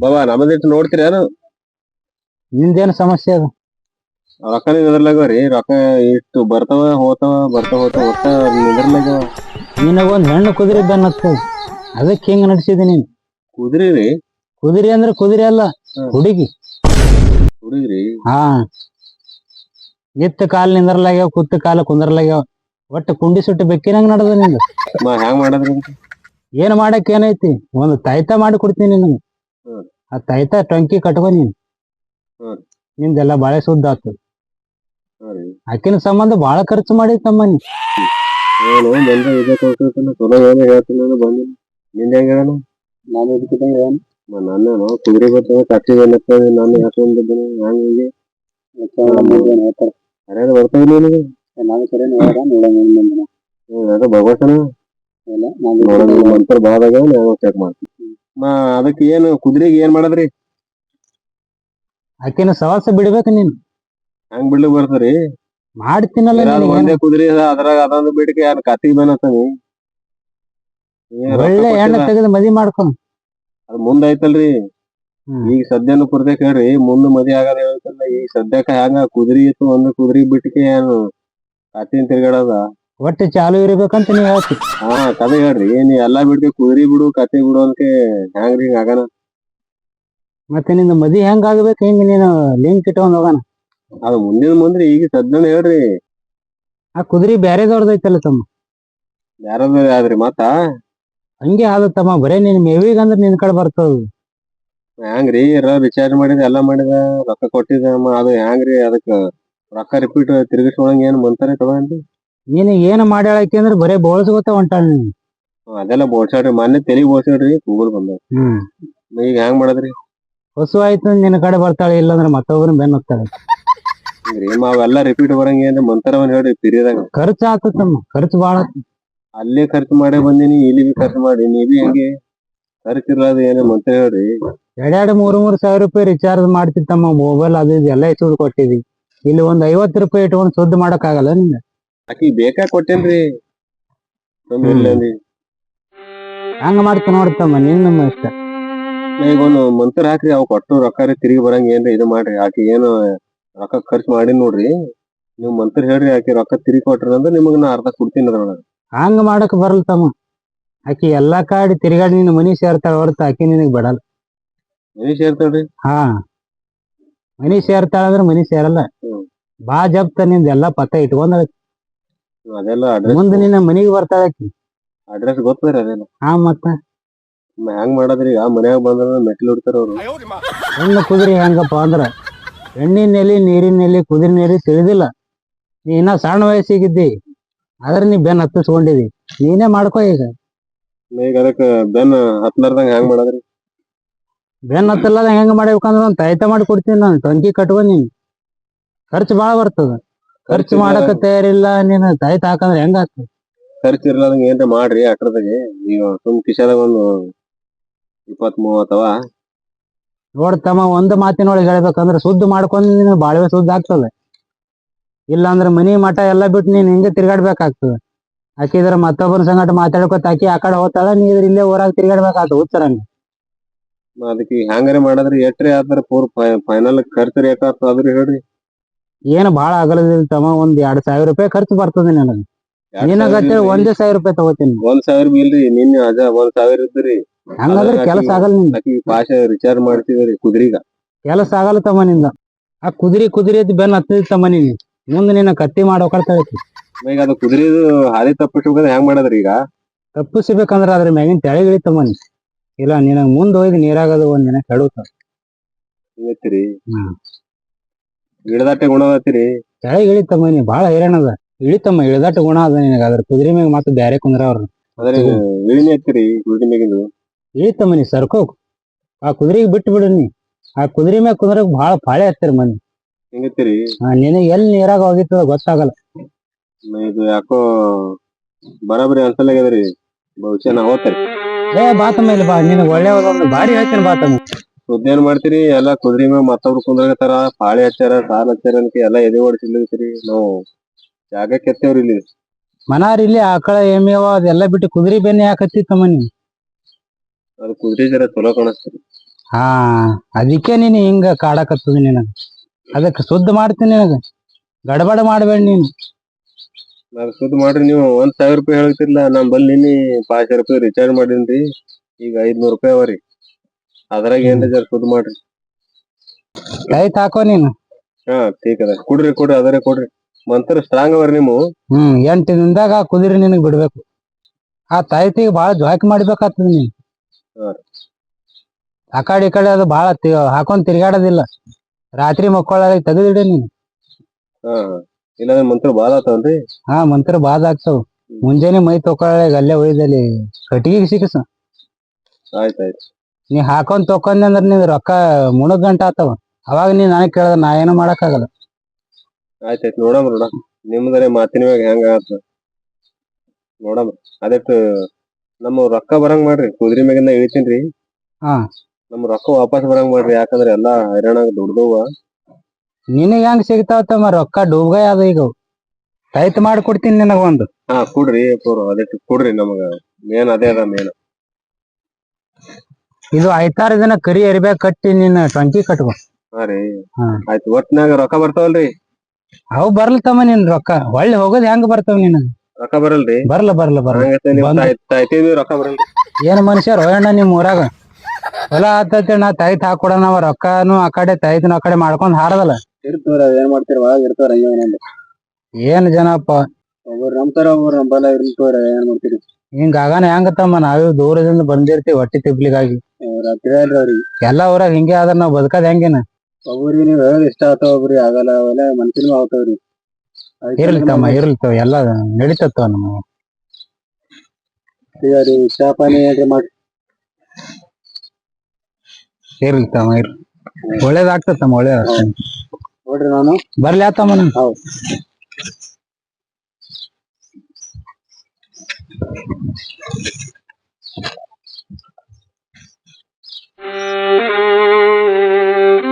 ಬಾಬಾ ನಮ್ಮದಿಟ್ಟು ನೋಡ್ತೀರೇನು ನಿಮ್ದೇನು ಸಮಸ್ಯೆ ಅದು? ರೊಕ್ಕ ನಿದ್ರಲಾಗವ್ರಿ ರೊಕ್ಕ ಇಟ್ಟು ಬರ್ತಾವ ಹೋತಾವ ಬರ್ತಾವ ಹೋತಾವ ಒಟ್ಟ ನಿದ್ರಲಾಗ ನಿನಗೊಂದ್ ಹೆಣ್ಣು ಕುದುರೆ ಇದ್ದ ಹತ್ತದ ಅದಕ್ಕೆ ಹೆಂಗ್ ನಡ್ಸಿದಿ ನೀನ್? ಕುದ್ರಿ ರೀ. ಕುದುರೆ ಅಂದ್ರೆ ಕುದುರೆ ಅಲ್ಲ. ಹುಡುಗಿ. ಹುಡುಗ್ರಿ. ಹಾ. ಎತ್ತ ಕಾಲ್ ನಿಂದ್ರಲಾಗ್ಯಾವ ಕುತ್ತ ಕಾಲ ಕುಂದ್ರಲಾಗ್ಯಾವ. ಒಟ್ಟು ಕುಂಡಿ ಸುಟ್ಟು ಬೆಕ್ಕಿನಂಗ್ ನಡೆದ ನಿಂದ? ಮಾ ಹ್ಯಾಂಗ್ ಮಾಡದ್ರಿ? ಏನ್ ಮಾಡಕ್ ಏನೈತಿ? ಒಂದು ತಾಯ್ತ ಮಾಡಿ ಕೊಡ್ತೀನಿ ನಿನಗ. ಆ ತಾಯ್ತ ಟೊಂಕಿ ಕಟ್ಕೊ ನೀನ್ ಹ್ಮ್. ನಿಂದೆಲ್ಲ ಬಾಳೆ ಸುದ್ದ ಆತು. ಹಾ ರೀ. ಆಕಿನ ಸಂಬಂಧ ಬಾಳ ಖರ್ಚು ಮಾಡಿ ತಮ್ಮ ನೀ ಏನು ಬಂದ ಇದೇ ಕೊಡ್ತಿರ್ತಾನ ಚಲೋ ಏನು ಹೇಳ್ತೀನಿ ನಾನು ಬಂದಿನಿ. ನಿಂದ ಹೆಂಗ ಹೇಳಣ? ನಾನು ಇದಕ್ಕೆ ಏನು ನಾನು ಕುದುರೆ ಬರ್ತಾವ ಕಟ್ಟಿ ಏನತ್ತದ ನಾನು ಯಾಕೊಂಡಿದ್ದೀನಿ ಹ್ಯಾಂಗ ಹೀಗೆ? ಸರಿಯಾದ ಬರ್ತಾವ ನಿನಗೆ? ನಾನು ಸರಿ ನೋಡೋಣ ಹ್ಮ್ ಅದ ಭಗವತನ ನೋಡೋಣ ಮಂತ್ರ ಬಾದಾಗ ನಾವು ಚೆಕ್ ಮಾಡ್ತೀವಿ ಮಾ ಅದಕ್ಕೆ ಏನು ಕುದುರೆಗೆ ಏನ್ ಮಾಡದ್ರಿ? ಆಕಿನ ಸವಾಸ ಬಿಡ್ಬೇಕು ನೀನ್. ಹಂಗ್ ಬಿಡ್ಲಿಕ್ ಬರ್ತರಿ ಮಾಡ್ತೀನಲ್ಲ ನಿನಗೆ. ಒಂದೇ ಕುದುರೆ ಅದ ಅದ್ರಾಗ ಅದೊಂದ್ ಬಿಡಕ್ಕೆ ಯಾರು ಕಾತಿ ಬೇನತ್ತಾನಿ ಒಳ್ಳೆ ಹೆಣ್ಣು ತೆಗೆದು ಮದಿ ಮಾಡ್ಕೊ ಅದ್ ಮುಂದ್ ಐತಲ್ರಿ ಹ್ಮ್. ಈಗ ಸದ್ಯನು ಪುರ್ತೆ ಹೇಳ್ರಿ ಮುಂದ ಮದಿ ಆಗದ ಹೇಳ್ತಲ್ಲ ಈಗ ಸದ್ಯಕ್ಕ ಹ್ಯಾಂಗ ಕುದುರೆ ಇತ್ತು ಒಂದ್ ಕುದುರೆ ಬಿಟ್ಟಿಗೆ ಏನು ಕಾತಿನ ತಿರ್ಗಾಡದ? ಒಟ್ಟು ಚಾಲು ಇರಬೇಕಂತ ನೀವ್ ಹೇಳ್ತಿ ಹಾ ಕದ ಹೇಳ್ರಿ. ನೀ ಎಲ್ಲಾ ಬಿಡ್ತಿ ಕುದುರೆ ಬಿಡು ಕತೆ ಬಿಡು ಅಂತ ಹ್ಯಾಂಗ್ ರೀ ಆಗನ ಮತ್ತೆ ನಿಂದ ಮದಿ ಹೆಂಗ್ ಆಗ್ಬೇಕು ಹೆಂಗ್ ನೀನು ಲಿಂಕ್ ಇಟ್ಕೊಂಡ್ ಹೋಗಣ. ಅದು ಮುಂದಿನ ಮುಂದ್ರಿ ಈಗ ಸದ್ಯನ ಹೇಳ್ರಿ. ಆ ಕುದುರೆ ಬ್ಯಾರೆದವ್ರದೈತಲ್ಲ ತಮ್ಮ? ಯಾರದ ಆದ್ರಿ ಮತ್ತ? ಹಂಗೆ ಆದ ತಮ್ಮ ಬರೇ ನಿನ್ ಮೇವಿಗಂದ್ರ ನಿನ್ ಕಡೆ ಬರ್ತದ. ಹ್ಯಾಂಗ್ರಿ ಎಲ್ಲ ರಿಚಾರ್ಜ್ ಮಾಡಿದ ಎಲ್ಲಾ ಮಾಡಿದ ರೊಕ್ಕ ಕೊಟ್ಟಿದ ಅದು ಹ್ಯಾಂಗ್ರಿ ಅದಕ್ಕ ರೊಕ್ಕ ರಿಪೀಟ್ ತಿರುಗಿಸ್ಕೊಳಂಗ ಏನ್ ಬಂತಾರೆ ತಗೊಂಡ್ರಿ? ನೀನ್ ಏನ್ ಮಾಡ್ಯಾಳಕಿ ಅಂದ್ರೆ ಬರೇ ಬೋಳ್ಸ್ಕೊತ ಹೊಂಟಾಳ ನೀನ್. ಅದೆಲ್ಲ ಬೋಳ್ಸಾಡ್ರಿ ಮೊನ್ನೆ ತೆಲಿ ಬೋಳ್ಸಾಡ್ರಿ ಕೂಗಲ್ ಬಂದ ಹ್ಮ್. ಈಗ ಹೆಂಗ್ ಮಾಡದ್ರಿ? ಹೊಸು ಆಯ್ತು ನಿನ್ನ ಕಡೆ ಬರ್ತಾಳೆ ಇಲ್ಲಾಂದ್ರ ಮತ್ತೊಬ್ಬರನ್ನ ಬೆನ್ನ ಹತ್ತಾಳೆ ಅವೆಲ್ಲ ರಿಪೀಟ್ ಬರಂಗೆ ಅಂದ್ರೆ ಮಂತ್ರವನ್ನ ಹೇಳಿ ಪಿರಿಯದಾಗ. ಖರ್ಚು ಆತ ತಮ್ಮ ಖರ್ಚು ಬಾಳ ಅಲ್ಲೇ ಖರ್ಚು ಮಾಡೇ ಬಂದಿನಿ ಇಲ್ಲಿ ಬಿ ಖರ್ಚು ಮಾಡಿ ನೀ ಬಿ ಹೆಂಗೆ ಖರ್ಚು ಇರ್ಲಾದ ಏನೇ ಮಂತ್ರ ಹೇಳ್ರಿ. ಎರಡೆರಡು ಮೂರು ಮೂರು ಸಾವಿರ ರೂಪಾಯಿ ರಿಚಾರ್ಜ್ ಮಾಡ್ತಿತ್ತಮ್ಮ ಮೊಬೈಲ್ ಅದು ಇದು ಎಲ್ಲ ಹೆಚ್ಚು ಕೊಟ್ಟಿದ್ವಿ ಇಲ್ಲಿ ಒಂದ್ ಐವತ್ತು ರೂಪಾಯಿ ಇಟ್ಕೊಂಡು ಸುದ್ದಿ ಮಾಡಕ್ ಆಗಲ್ಲ ನಿಂಗ ಆಕಿ ಬೇಕಾ ಕೊಟ್ಟೇನ್ರಿ. ಹಂಗ ಮಾಡ್ತ ನೋಡ್ತಮ್ಮ ನೀನ್ ನಮ್ಮ ಇಷ್ಟ. ಈಗ ಒಂದು ಮಂತ್ರ ಹಾಕ್ರಿ ಅವ್ ಕೊಟ್ಟು ರೊಕ್ಕ ತಿರುಗಿ ಬರಂಗ ಏನ್ರಿ ಇದು ಮಾಡ್ರಿ. ಆಕಿ ಏನು ರೊಕ್ಕ ಖರ್ಚು ಮಾಡಿ ನೋಡ್ರಿ. ನೀವ್ ಮಂತ್ರ ಹೇಳ್ರಿ ಆಕಿ ರೊಕ್ಕ ತಿರುಗಿ ಕೊಟ್ರಿ ಅಂದ್ರೆ ನಿಮಗ್ ನಾ ಅರ್ಧ ಕೊಡ್ತೀನಿ ಅದ್ರೊಳಗ. ಹಂಗ ಮಾಡಕ್ ಬರಲ್ ತಮ್ಮ. ಆಕಿ ಎಲ್ಲಾ ಕಾಡಿ ತಿರುಗಾಡಿ ನಿನ್ನ ಮನಿ ಸೇರ್ತಾಳ ಹೊರತು ಆಕಿ ನಿನಗ್ ಬಿಡಲ್ಲ. ಮನಿ ಸೇರ್ತಾಳ್ರಿ? ಹಾ. ಮನಿ ಸೇರ್ತಾಳ ಅಂದ್ರ ಮನಿ ಸೇರಲ್ಲ. ಬಾ ಜಪ್ತ ನಿಂದ ಎಲ್ಲಾ ಪತ್ತ ಇಟ್ಕೊಂಡ ಅದೆಲ್ಲ ಅಡ್ರೆಸ್ ಮುಂದೆ ನಿನ್ನ ಮನೆಗೆ ಬರ್ತಾಳ ಆಕಿ ಅಡ್ರೆಸ್ ಗೊತ್ತಿರ ಅದೇನು? ಹಾ ಮತ್ತ? ಮ- ಹೆಂಗ್ ಮಾಡದ್ರಿ? ಈಗ ಮನ್ಯಾಗ ಬಂದ್ರ ಮೆಟ್ಲು ಇಡ್ತಾರ ಅವ್ರು. ಹೆಣ್ಣು ಕುದುರೆ ಹೆಂಗಪ್ಪ ಅಂದ್ರ? ಹೆಣ್ಣಿನ ನೆಲಿ ನೀರಿನ ಎಲೆ ಕುದುರೆ ಎಲೆ ತಿಳಿದಿಲ್ಲ. ನೀ ಇನ್ನ ಸಣ್ಣ ವಯಸ್ಸಿಗಿದ್ದಿ. ಆದ್ರೆ ನೀ ಬೆನ್ ಹತ್ತಿಸ್ಕೊಂಡಿದಿ ನೀನೇ ಮಾಡ್ಕೋ ಈಗ. ಈಗ ಅದಕ್ಕ ಬೆನ್ ಹತ್ಲಾರ್ದಂಗ ಹೆಂಗ್ ಮಾಡದ್ರಿ? ಬೆನ್ ಹತ್ತಲ್ಲ ಹೆಂಗ್ ಮಾಡ್ಬೇಕಂದ್ರ ಒಂದ್ ತಾಯ್ತ ಮಾಡಿ ಕೊಡ್ತೀನಿ ನಾನು. ಟೊಂಕಿ ಕಟ್ಕೊ ನೀನ್. ಖರ್ಚು ಬಾಳ ಬರ್ತದ. ಖರ್ಚು ಮಾಡಕ ತಯಾರಿಲ್ಲ ನೀನ್ ತಾಯ್ತ ಹಾಕಂದ್ರ ಹೆಂಗ ಆಗ್ತದ? ಖರ್ಚು ಇರ್ಲಾರ್ದಂಗ ಏನ್ರ ಮಾಡ್ರಿ ಅಟ್ರದಾಗೆ ನೀವು ತುಂಬ ಕಿಶಾದಾಗ ಒಂದು ಇಪ್ಪತ್ ಮೂವತ್ತವ ನೋಡ್ತಮ್ಮ ಒಂದ್ ಮಾತಿನೊಳಗೆ ಹೇಳ್ಬೇಕಂದ್ರ ಸುದ್ದ ಮಾಡ್ಕೊಂಡ್ ನೀನು ಬಾಳ್ವೆ ಸುದ್ದ ಆಗ್ತದ. ಇಲ್ಲ ಅಂದ್ರ ಮನಿ ಮಠ ಎಲ್ಲ ಬಿಟ್ಟು ನೀನ್ ಹಿಂಗೆ ತಿರ್ಗಾಡ್ಬೇಕಾಗ್ತದ. ಆಕಿದ್ರ ಮತ್ತೊಬ್ಬರ ಸಂಗಟ ಮಾತಾಡ್ಕೊತ ಆಕಿ ಆ ಕಡೆ ಹೋಗ್ತಾಳ ನೀ ಇದ್ರ ಇಲ್ಲೇ ಊರಾಗ ತಿರ್ಗಾಡ್ಬೇಕಾಗ್ತದ ಉತ್ತರ ಅದಕ್ಕೆ ಹೆಂಗಾರ ಮಾಡಿದ್ರೆ ಎಟ್ರಿ ಆದ್ರೆ ಪೂರ್ ಫೈನಲ್ ಖರ್ಚು ರೇಟ್ ಅದ್ರಿ ಹೇಳ್ರಿ. ಏನ್ ಬಾಳ ಆಗಲ್ಲ ತಮ್ಮ ಒಂದ್ ಎರಡ್ ಸಾವಿರ ರೂಪಾಯಿ ಖರ್ಚು ಬರ್ತದೆ ನನಗೆ. ನಿನಗತ್ತೆ ಒಂದೇ ಸಾವಿರ ರೂಪಾಯಿ ತಗೋತೀನಿ. ಒಂದ್ ಸಾವಿರ ಇಲ್ರಿ ನಿನ್ನೆ ಅದ ಒಂದ್ ಸಾವಿರ ಇದ್ರಿ ಹಂಗಾದ್ರೆ ಕೆಲಸ ಆಗಲ್ಲ ನಿಂದ. ಆಕಿ ಪಾಶ ರಿಚಾರ್ಜ್ ಮಾಡ್ತಿದ್ರಿ ಕುದ್ರಿಗ. ಕೆಲಸ ಆಗಲ್ಲ ತಮ್ಮ ನಿಂದ. ಆ ಕುದುರಿ ಕುದುರಿ ಅದ್ ಬೆನ್ ಹತ್ತಿದ ತಮ್ಮ ನೀನು ಮುಂದೆ ನಿನ್ನ ಕತ್ತಿ ಮಾಡೋಕಳ್ತಾಳೆ ಈಗ ಅದು ಕುದುರೆದು ಹಾದಿ ತಪ್ಪಿಸ್ಬೇಕಂದ್ರೆ ಹೆಂಗ್ ಮಾಡದ್ರಿ ಈಗ? ತಪ್ಪಿಸ್ಬೇಕಂದ್ರ ಅದ್ರ ಮ್ಯಾಗಿನ ತೆಳಗಿಳಿ ತಮ್ಮ ನೀ. ಇಲ್ಲ ನಿನಗ್ ಮುಂದ್ ಹೋಗಿ ನೀರಾಗದು ಒಂದ್ ದಿನ ಕೆಡುತ್ತ ಹ್ಮ್. ಗಿಡದಾಟೆ ಗುಣ ಅದತಿರಿ. ಕೆಳಗೆ ಇಳಿತಮ್ಮ ನೀ ಬಾಳ ಹೈರಾಣ ಅದ. ಇಳಿತಮ್ಮ ಇಳಿದಾಟ ಗುಣ ಅದ ನಿನಗ. ಅದ್ರ ಕುದುರೆ ಮ್ಯಾಗ ಮತ್ತೆ ಬ್ಯಾರೆ ಕುಂದ್ರ ಅವ್ರ. ಅದ್ರ ಇಳಿನಿ ಹತ್ತಿರಿ ಗುಡಿ ಮ್ಯಾಗಿಂದು ಇಳಿತಮ್ಮ ನೀ ಸರ್ಕೋ ಆ ಕುದುರೆಗೆ ಬಿಟ್ಟು ಬಿಡ್ರಿ ನೀ. ಆ ಕುದುರೆ ಮ್ಯಾಗ ಕುಂದ್ರಕ್ ಬಹಳ ಪಾಳೆ ಹತ್ತಿರ ಮಂದಿ. ಹಿಂಗತ್ತೀರಿ? ಆ, ನಿನಗ್ ಎಲ್ಲಿ ನೀರಾಗ ಹೋಗಿತ್ತದ ಗೊತ್ತಾಗಲ್ಲ. ಇದು ಯಾಕೋ ಬರಾಬರಿ ಅನ್ಸಲ್ಲಾಗ್ಯದ್ರಿ ಬಹುಶಃ ನಾ ಓದ್ತಾರೆ ಏ ಬಾತಮ್ಮ ಇಲ್ಲಿ ಬಾ. ನಿನಗ್ ಒಳ್ಳೆ ಬಾರಿ ಹೇಳ್ತೀನಿ ಬಾತಮ್ಮ ಏನ್ ಮಾಡ್ತೀರಿ? ಎಲ್ಲಾ ಕುದ್ರಿ ಮ್ಯಾಗ ಮತ್ತೊಬ್ರು ಕುಂದ್ರಗತ್ತಾರ ಪಾಳಿ ಹಚ್ಚಾರ ಸಾಲ ಹಚ್ಚಾರ ಅಂತ ಎಲ್ಲಾ ಎದೆ ಓಡಿಸಿಲ್ರಿ ನಾವು ಜಾಗ ಕೆತ್ತೇವ್ರಿ ಇಲ್ಲಿ. ಮನಾರ್ ಇಲ್ಲಿ ಆಕಳ ಎಮ್ಮೆವ ಅದೆಲ್ಲ ಬಿಟ್ಟು ಕುದುರೆ ಬೆನ್ನೆ ಯಾಕೆ ಮನಿ ನೀ ಅದು ಕುದ್ರಿ ಜರ ಚಲೋ ಕಾಣಿಸ್ತೀರಿ ಹಾ ಅದಕ್ಕೆ ನೀನ್ ಹಿಂಗ ಕಾಡಕತ್ತದ ನಿನಗ. ಅದಕ್ಕೆ ಶುದ್ಧ ಮಾಡ್ತೀನಿ ನಿನಗ. ಗಡಬಡ ಮಾಡ್ಬೇಡ ನೀನು. ನಾನು ಶುದ್ಧ ಮಾಡ್ರಿ ನೀವು ಒಂದ್ ಸಾವಿರ ರೂಪಾಯಿ ಹೇಳ್ತಿರ್ಲ ನಮ್ ಬಲ್ಲಿ ನಿನ್ನೆ ಪಾಚ್ ರೂಪಾಯಿ ರಿಚಾರ್ಜ್ ಮಾಡಿನ್ರಿ. ಈಗ ಐದ್ನೂರ್ ರೂಪಾಯಿ ಅವರಿ ಅದ್ರಾಗ ಏನ್ ಜರ ಕುದ್ ಮಾಡ್ರಿ. ಲೈಟ್ ಹಾಕೋ ನೀನು. ಹಾ ಠೀಕ್ ಅದ ಕುಡ್ರಿ ಕುಡ್ರಿ ಅದರೇ ಕೊಡ್ರಿ. ಮಂತ್ರ ಸ್ಟ್ರಾಂಗ್ ಅವ್ರಿ ನೀವು. ಹ್ಮ್ ಎಂಟು ದಿನದಾಗ ಆ ಕುದುರೆ ನಿನಗ್ ಬಿಡ್ಬೇಕು. ಆ ತಾಯ್ತಿಗೆ ಬಾಳ ಜ್ವಾಕ್ ಮಾಡ್ಬೇಕಾಗ್ತದ ನೀನ್. ಹಾ. ಆ ಕಡೆ ಈ ಕಡೆ ಅದು ಬಾಳ ತಿ- ಹಾಕೊಂಡ್ ತಿರ್ಗಾಡೋದಿಲ್ಲ. ರಾತ್ರಿ ಮಕ್ಕಳಾಗ ತೆಗೆದಿಡ ನೀನು. ಹಾ ಹಾ. ಇಲ್ಲಾಂದ್ರೆ ಮಂತ್ರ ಬಾಳ ಆತಾವನ್ರಿ ಹಾ ಮಂತ್ರ ಬಾದ್ ಆಗ್ತಾವ. ಮುಂಜಾನೆ ಮೈ ತೊಕೊಳ್ಳಾಗ ಅಲ್ಲೇ ಒಯ್ದಲ್ಲಿ ಕಟ್ಟಿಗೆ ಸಿಕ್ಕಸ. ಆಯ್ತಾಯ್ತು ಆಯ್ತ್. ನೀ ಹಾಕೊಂಡ್ ತೊಕೊಂಡ್ ಅಂದ್ರ ನೀವ್ ರೊಕ್ಕ ಮುಣಗ್ ಗಂಟ ಆತವ. ಅವಾಗ ನೀ ನನಗ್ ಕೇಳದ ನಾ ಏನು ಮಾಡಕ್ ಆಗಲ್ಲ ಆಯ್ತಾಯ್ತು ನೋಡಮ್ ನೋಡ ನಿಮ್ದರೆ ಮಾತಿನ ಮ್ಯಾಗ ಹೆಂಗ ಆತ? ನೋಡಮ್ ಅದಕ್ಕೆ ನಮ್ಮ ರೊಕ್ಕ ಬರಂಗ್ ಮಾಡ್ರಿ. ಕುದ್ರಿ ಮ್ಯಾಗಿಂದ ಇಳಿತೀನ್ರಿ ಹಾ. ನಮ್ ರೊಕ್ಕ ವಾಪಸ್ ಬರಂಗ್ ಮಾಡ್ರಿ. ಯಾಕಂದ್ರೆ ಎಲ್ಲಾ ಹೈರಾಣ ದುಡ್ದವ ನಿನಗ್ ಹೆಂಗ್ ಸಿಗ್ತಾವ ತಮ್ಮ ರೊಕ್ಕ ಡೂಬ್ಗಾಯ್ ಅದ ಈಗ. ರೈತ ಮಾಡ್ಕೊಡ್ತೀನಿ ನಿನಗ ಒಂದು. ಹಾ ಕೊಡ್ರಿ ಪೂರ್ ಅದಕ್ಕೆ ಕೊಡ್ರಿ ನಮಗ. ಮೇನ್ ಅದೇ ಅದ ಮೇನ್. ಇದು ಐತಾರ ದಿನ ಕರಿ ಎರಿಬ್ಯಾಗ ಕಟ್ಟಿ ನಿನ್ನ ಟ್ವಂಕಿ ಕಟ್ಕೊ. ಹಾ ರೀ. ಹಾ. ಆಯ್ತು ಒಟ್ನಾಗ ರೊಕ್ಕ ಬರ್ತಾವಲ್ರಿ? ಅವು ಬರ್ಲತಮ್ಮ ನಿನ್ ರೊಕ್ಕ. ಒಳ್ಳೆ ಹೋಗೋದ್ ಹೆಂಗ್ ಬರ್ತಾವ ನಿನ್ ರೊಕ್ಕ ಬರಲ್ರಿ? ಬರ್ಲ ಬರ್ಲ ಬರ್ಲ. ಹಂಗೈತೆ ನಿಮ್ ಬಂದ್- ತಾಯ್ ತಾಯ್ತಿದ್ವಿ ರೊಕ್ಕ ಬರಲ್ ಏನ್ ಮನುಷ್ಯ ರೋಯಣ್ಣ ನಿಮ್ ಊರಾಗ? ಹೊಲ ಆತೈತಿ ನಾ ತೈತ್ ಹಾಕೊಡ ಅವ ರೊಕ್ಕನು ಆ ಕಡೆ ತೈತನು ಆ ಕಡೆ ಮಾಡ್ಕೊಂಡ್ ಹಾರದಲ್ಲ. ಇರ್ತವ್ರ ಏನ್ ಮಾಡ್ತೀರ ಒಳಗ್ ಹಂಗೆ ಒಂದೊಂದು ಏನ್ ಜನಪ್ಪ? ಒಬ್ಬರು ನಂಬ್ತಾರ ಒಬ್ಬರು ನಂಬಲ್ಲ ಇರ್ತವ್ರ ಏನ್ ಮಾಡ್ತೀರಿ? ಹಿಂಗ ಆಗಾನ ಹೆಂಗತ್ತಮ್ಮ? ನಾವೇ ದೂರದಿಂದ ಬಂದಿರ್ತೀವಿ ಹೊಟ್ಟಿ ತಿಪ್ಲಿಗಾಗಿ. ಎಲ್ಲಾ ಊರಾಗ ಹಿಂಗೆ ಆದ್ರ ನಾವ್ ಬದುಕದ ಹೆಂಗೇನ? ಒಬ್ಬರಿಗೆ ನೀವ್ ಹೇಳೋದ್ ಇಷ್ಟ ಆತಾವ ಒಬ್ರಿ ಆಗಲ್ಲ ಅವೆಲ್ಲ ಮನ್ಸಿನ ಆಗ್ತಾವ್ರಿ ಇರ್ಲಿ ತಮ್ಮ ಇರ್ಲಿ ತವ ಎಲ್ಲ ನಡೀತತ್ತವ ನಮ್ಮ ರೀ ಚಾ ಪಾನಿ ಏನ್ರಿ ಮಾಡಿ ಇರ್ಲಿ ತಮ್ಮ ಇರ್ಲಿ. ಒಳ್ಳೇದಾಗ್ತತ್ತಮ್ಮ ಒಳ್ಳೇದ ನೋಡ್ರಿ ನಾನು. ಬರ್ಲಿ ಆತಮ್ಮ Thank you.